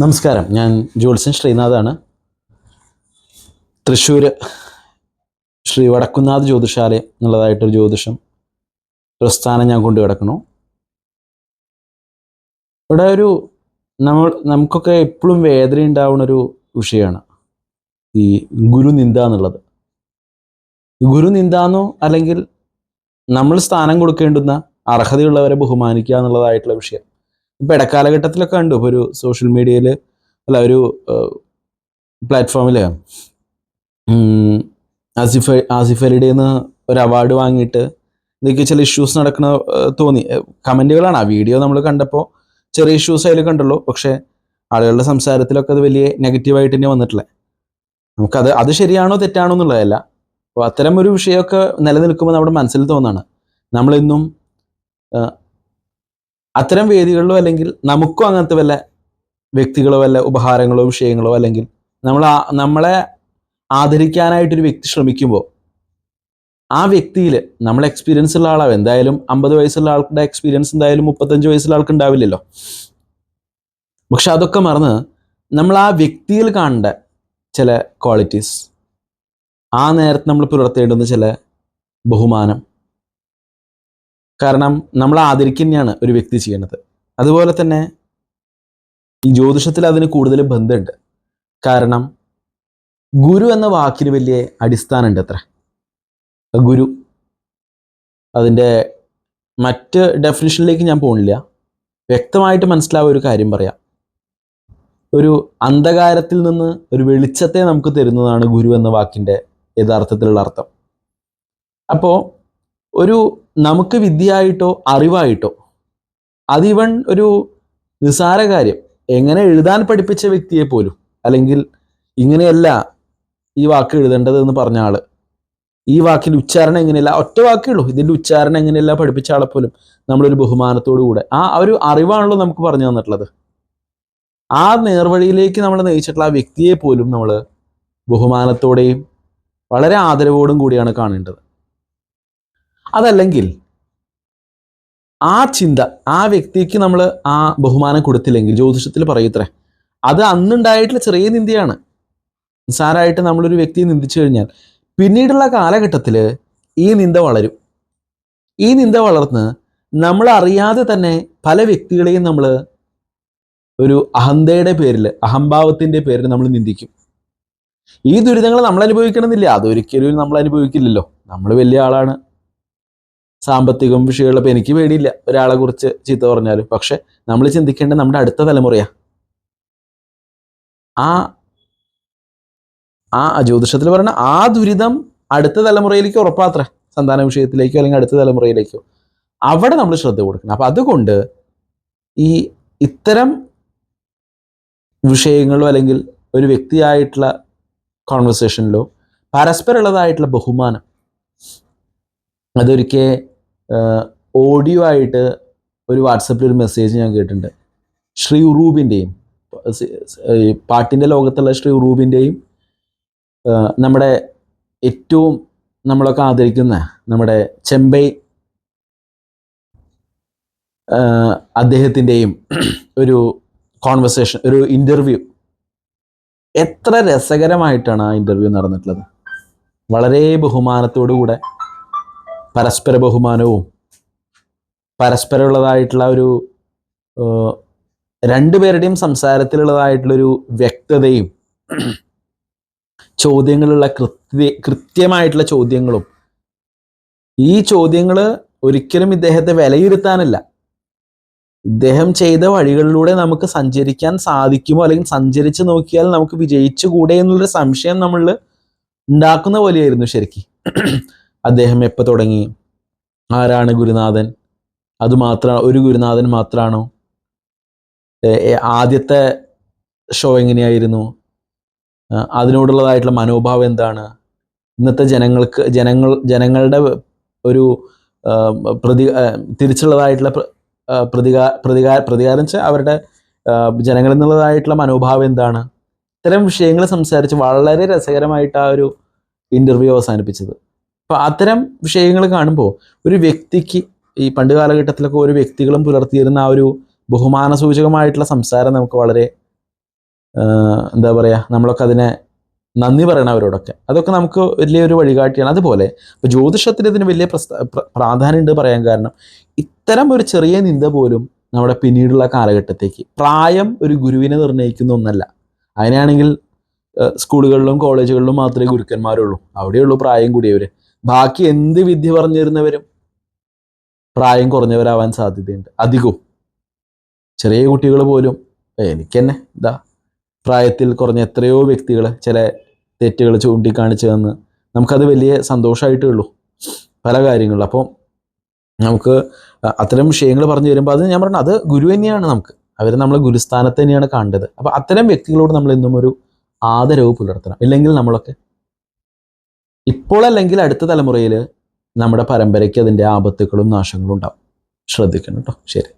നമസ്കാരം. ഞാൻ ജോത്സ്യൻ ശ്രീനാഥാണ്. തൃശ്ശൂർ ശ്രീ വടക്കുന്നാഥ് ജ്യോതിഷാലയം എന്നുള്ളതായിട്ടൊരു ജ്യോതിഷം പ്രസ്ഥാനം ഞാൻ കൊണ്ടു കിടക്കണു ഇവിടെ ഒരു നമ്മൾ നമുക്കൊക്കെ എപ്പോഴും വേദന ഉണ്ടാവുന്ന ഒരു വിഷയമാണ് ഈ ഗുരുനിന്ദ എന്നുള്ളത്. ഗുരുനിന്ദാന്നോ അല്ലെങ്കിൽ നമ്മൾ സ്ഥാനം കൊടുക്കേണ്ടുന്ന അർഹതയുള്ളവരെ ബഹുമാനിക്കുക എന്നുള്ളതായിട്ടുള്ള വിഷയം. ഇപ്പം ഇടക്കാലഘട്ടത്തിലൊക്കെ ഉണ്ട് ഇപ്പോൾ ഒരു സോഷ്യൽ മീഡിയയിൽ അല്ല ഒരു പ്ലാറ്റ്ഫോമിൽ ആസിഫ് ആസിഫ് അലിയുടെ നിന്ന് ഒരു അവാർഡ് വാങ്ങിയിട്ട് ഇതൊക്കെ ചില ഇഷ്യൂസ് നടക്കണ തോന്നി. കമന്റുകളാണ് ആ വീഡിയോ നമ്മൾ കണ്ടപ്പോൾ ചെറിയ ഇഷ്യൂസ് അതിൽ കണ്ടുള്ളൂ. പക്ഷേ ആളുകളുടെ സംസാരത്തിലൊക്കെ അത് വലിയ നെഗറ്റീവായിട്ട് തന്നെ വന്നിട്ടില്ല? നമുക്കത് അത് ശരിയാണോ തെറ്റാണോ എന്നുള്ളതല്ല. അപ്പോൾ അത്തരം ഒരു വിഷയമൊക്കെ നിലനിൽക്കുമ്പോൾ നമ്മുടെ മനസ്സിൽ തോന്നാണ്. നമ്മളിന്നും അത്തരം വേദികളിലോ അല്ലെങ്കിൽ നമുക്കും അങ്ങനത്തെ വല്ല വ്യക്തികളോ വല്ല ഉപഹാരങ്ങളോ വിഷയങ്ങളോ അല്ലെങ്കിൽ നമ്മൾ നമ്മളെ ആദരിക്കാനായിട്ടൊരു വ്യക്തി ശ്രമിക്കുമ്പോൾ ആ വ്യക്തിയിൽ നമ്മൾ എക്സ്പീരിയൻസ് ഉള്ള ആളാവും. എന്തായാലും അമ്പത് വയസ്സുള്ള ആൾക്കുടെ എക്സ്പീരിയൻസ് എന്തായാലും മുപ്പത്തഞ്ച് വയസ്സുള്ള ആൾക്ക് ഉണ്ടാവില്ലല്ലോ. പക്ഷെ അതൊക്കെ മറന്ന് നമ്മൾ ആ വ്യക്തിയിൽ കാണേണ്ട ചില ക്വാളിറ്റീസ് ആ നേരത്തെ നമ്മൾ പുലർത്തേണ്ടുന്ന ചില ബഹുമാനം കാരണം നമ്മൾ ആദരിക്കുന്നതാണ് ഒരു വ്യക്തി ചെയ്യുന്നത്. അതുപോലെ തന്നെ ഈ ജ്യോതിഷത്തിൽ അതിന് കൂടുതൽ ബന്ധമുണ്ട്. കാരണം ഗുരു എന്ന വാക്കിന് വലിയ അടിസ്ഥാനമുണ്ട് അത്ര. ഗുരു അതിന്റെ മറ്റ് ഡെഫിനിഷനിലേക്ക് ഞാൻ പോകുന്നില്ല വ്യക്തമായിട്ട് മനസ്സിലാവുക ഒരു കാര്യം പറയാം. ഒരു അന്ധകാരത്തിൽ നിന്ന് ഒരു വെളിച്ചത്തെ നമുക്ക് തരുന്നതാണ് ഗുരു എന്ന വാക്കിന്റെ യഥാർത്ഥത്തിലുള്ള അർത്ഥം. അപ്പോൾ ഒരു നമുക്ക് വിദ്യയായിട്ടോ അറിവായിട്ടോ അതിവൺ ഒരു നിസാര കാര്യം. എങ്ങനെ എഴുതാൻ പഠിപ്പിച്ച വ്യക്തിയെ പോലും അല്ലെങ്കിൽ ഇങ്ങനെയല്ല ഈ വാക്ക് എഴുതേണ്ടത് എന്ന് പറഞ്ഞ ആൾ. ഈ വാക്കിന്റെ ഉച്ചാരണം എങ്ങനെയല്ല ഒറ്റ വാക്കേ ഉള്ളൂ. ഇതിന്റെ ഉച്ചാരണം എങ്ങനെയല്ല പഠിപ്പിച്ച ആളെ പോലും നമ്മളൊരു ബഹുമാനത്തോടു കൂടെ. ആ ഒരു അറിവാണല്ലോ നമുക്ക് പറഞ്ഞു തന്നിട്ടുള്ളത്. ആ നേർവഴിയിലേക്ക് നമ്മൾ നയിച്ചിട്ടുള്ള ആ വ്യക്തിയെ പോലും നമ്മൾ ബഹുമാനത്തോടെയും വളരെ ആദരവോടും കൂടിയാണ് കാണേണ്ടത്. അതല്ലെങ്കിൽ ആ ചിന്ത ആ വ്യക്തിക്ക് നമ്മൾ ആ ബഹുമാനം കൊടുത്തില്ലെങ്കിൽ ജ്യോതിഷത്തിൽ പറയത്രേ അത് അന്നുണ്ടായിട്ടുള്ള ചെറിയ നിന്ദയാണ്. നിസ്സാരമായിട്ട് നമ്മളൊരു വ്യക്തിയെ നിന്ദിച്ചു കഴിഞ്ഞാൽ പിന്നീടുള്ള കാലഘട്ടത്തിൽ ഈ നിന്ദ വളരും. ഈ നിന്ദ വളർന്ന് നമ്മൾ അറിയാതെ തന്നെ പല വ്യക്തികളെയും നമ്മൾ ഒരു അഹന്തയുടെ പേരിൽ അഹംഭാവത്തിന്റെ പേരിൽ നമ്മൾ നിന്ദിക്കും. ഈ ദുരിതങ്ങൾ നമ്മൾ അനുഭവിക്കണമെന്നില്ല അതൊരിക്കലും നമ്മൾ അനുഭവിക്കില്ലല്ലോ നമ്മൾ വലിയ ആളാണ്. സാമ്പത്തികം വിഷയമുള്ള ഇപ്പം എനിക്ക് പേടിയില്ല. ഒരാളെ കുറിച്ച് ചീത്ത പറഞ്ഞാലും. പക്ഷെ നമ്മൾ ചിന്തിക്കേണ്ടത് നമ്മുടെ അടുത്ത തലമുറയാ. ആ ആ ജ്യോതിഷത്തിൽ പറഞ്ഞ ആ ദുരിതം അടുത്ത തലമുറയിലേക്ക് ഉറപ്പാത്ര. സന്താന വിഷയത്തിലേക്കോ അല്ലെങ്കിൽ അടുത്ത തലമുറയിലേക്കോ. അവിടെ നമ്മൾ ശ്രദ്ധ കൊടുക്കണം. അപ്പം അതുകൊണ്ട് ഈ ഇത്തരം വിഷയങ്ങളോ അല്ലെങ്കിൽ ഒരു വ്യക്തിയായിട്ടുള്ള കോൺവെർസേഷനിലോ പരസ്പരമുള്ളതായിട്ടുള്ള ബഹുമാനം. അതൊരിക്കൽ ഓഡിയോ ആയിട്ട് ഒരു വാട്സപ്പിൽ ഒരു മെസ്സേജ് ഞാൻ കേട്ടിട്ടുണ്ട്. ശ്രീ ഉറൂബിന്റെയും പാട്ടിന്റെ ലോകത്തുള്ള ശ്രീ ഉറൂബിന്റെയും നമ്മുടെ ഏറ്റവും നമ്മളൊക്കെ ആദരിക്കുന്ന നമ്മുടെ ചെമ്പൈ അദ്ദേഹത്തിന്റെയും ഒരു കോൺവെർസേഷൻ ഒരു ഇന്റർവ്യൂ എത്ര രസകരമായിട്ടാണ് ആ ഇന്റർവ്യൂ നടന്നിട്ടുള്ളത്. വളരെ ബഹുമാനത്തോടു കൂടെ പരസ്പര ബഹുമാനവും പരസ്പരമുള്ളതായിട്ടുള്ള ഒരു രണ്ടുപേരുടെയും സംസാരത്തിലുള്ളതായിട്ടുള്ളൊരു വ്യക്തതയും ചോദ്യങ്ങളുള്ള കൃത്യ കൃത്യമായിട്ടുള്ള ചോദ്യങ്ങളും ഈ ചോദ്യങ്ങൾ ഒരിക്കലും ഇദ്ദേഹത്തെ വിലയിരുത്താനല്ല. ഇദ്ദേഹം ചെയ്ത വഴികളിലൂടെ നമുക്ക് സഞ്ചരിക്കാൻ സാധിക്കുമോ അല്ലെങ്കിൽ സഞ്ചരിച്ച് നോക്കിയാൽ നമുക്ക് വിജയിച്ചുകൂടെ എന്നുള്ളൊരു സംശയം നമ്മളിൽ ഉണ്ടാക്കുന്ന പോലെയായിരുന്നു ശരിക്കും. അദ്ദേഹം എപ്പോൾ തുടങ്ങി? ആരാണ് ഗുരുനാഥൻ? അത് മാത്ര ഒരു ഗുരുനാഥൻ മാത്രമാണോ ആദ്യത്തെ ഷോ എങ്ങനെയായിരുന്നു? അതിനോടുള്ളതായിട്ടുള്ള മനോഭാവം എന്താണ്? ഇന്നത്തെ ജനങ്ങൾക്ക് ജനങ്ങൾ ജനങ്ങളുടെ ഒരു പ്രതി തിരിച്ചുള്ളതായിട്ടുള്ള പ്രതികാ പ്രതികാ പ്രതികാരം വെച്ചാൽ അവരുടെ ജനങ്ങളിൽ നിന്നുള്ളതായിട്ടുള്ള മനോഭാവം എന്താണ്? ഇത്തരം വിഷയങ്ങൾ സംസാരിച്ച് വളരെ രസകരമായിട്ട് ആ ഒരു ഇന്റർവ്യൂ അവസാനിപ്പിച്ചത്. അപ്പോൾ അത്തരം വിഷയങ്ങൾ കാണുമ്പോൾ ഒരു വ്യക്തിക്ക് ഈ പണ്ട് കാലഘട്ടത്തിലൊക്കെ ഓരോ വ്യക്തികളും പുലർത്തിയിരുന്ന ആ ഒരു ബഹുമാന സൂചകമായിട്ടുള്ള സംസാരം നമുക്ക് വളരെ എന്താ പറയുക നമ്മളൊക്കെ അതിനെ നന്ദി പറയണവരോടൊക്കെ അതൊക്കെ നമുക്ക് വലിയൊരു വഴികാട്ടിയാണ്. അതുപോലെ ഇപ്പോൾ ജ്യോതിഷത്തിന് ഇതിന് വലിയ പ്രാധാന്യം ഉണ്ട് പറയാൻ കാരണം ഇത്തരം ഒരു ചെറിയ നിന്ദ പോലും നമ്മുടെ പിന്നീടുള്ള കാലഘട്ടത്തേക്ക് പ്രായം ഒരു ഗുരുവിനെ നിർണയിക്കുന്ന ഒന്നല്ല. അതിനാണെങ്കിൽ സ്കൂളുകളിലും കോളേജുകളിലും മാത്രമേ ഗുരുക്കന്മാരുള്ളൂ. അവിടെയുള്ളൂ പ്രായം കൂടിയവർ ബാക്കി എന്ത് വിദ്യ പറഞ്ഞു തരുന്നവരും പ്രായം കുറഞ്ഞവരാവാൻ സാധ്യതയുണ്ട്. അധികവും. ചെറിയ കുട്ടികൾ പോലും എനിക്ക് തന്നെ ഇതാ പ്രായത്തിൽ കുറഞ്ഞ എത്രയോ വ്യക്തികൾ ചില തെറ്റുകൾ ചൂണ്ടിക്കാണിച്ചു തന്ന് നമുക്കത് വലിയ സന്തോഷമായിട്ടേ ഉള്ളൂ. പല കാര്യങ്ങളിലും അപ്പോൾ നമുക്ക് അത്തരം വിഷയങ്ങൾ പറഞ്ഞു തരുമ്പോൾ അത് ഞാൻ പറഞ്ഞു അത് ഗുരു തന്നെയാണ് നമുക്ക്. അവർ നമ്മളെ ഗുരുസ്ഥാനത്ത് തന്നെയാണ് കണ്ടത് അപ്പോൾ അത്തരം വ്യക്തികളോട് നമ്മൾ എന്നും ഒരു ആദരവ് പുലർത്തണം. ഇല്ലെങ്കിൽ നമ്മളൊക്കെ ഇപ്പോൾ അല്ലെങ്കിൽ അടുത്ത തലമുറയിൽ നമ്മുടെ പരമ്പരയ്ക്ക് അതിന്റെ ആപത്തുകളും നാശങ്ങളും ഉണ്ടാവും. ശ്രദ്ധിക്കണം കേട്ടോ. ശരി.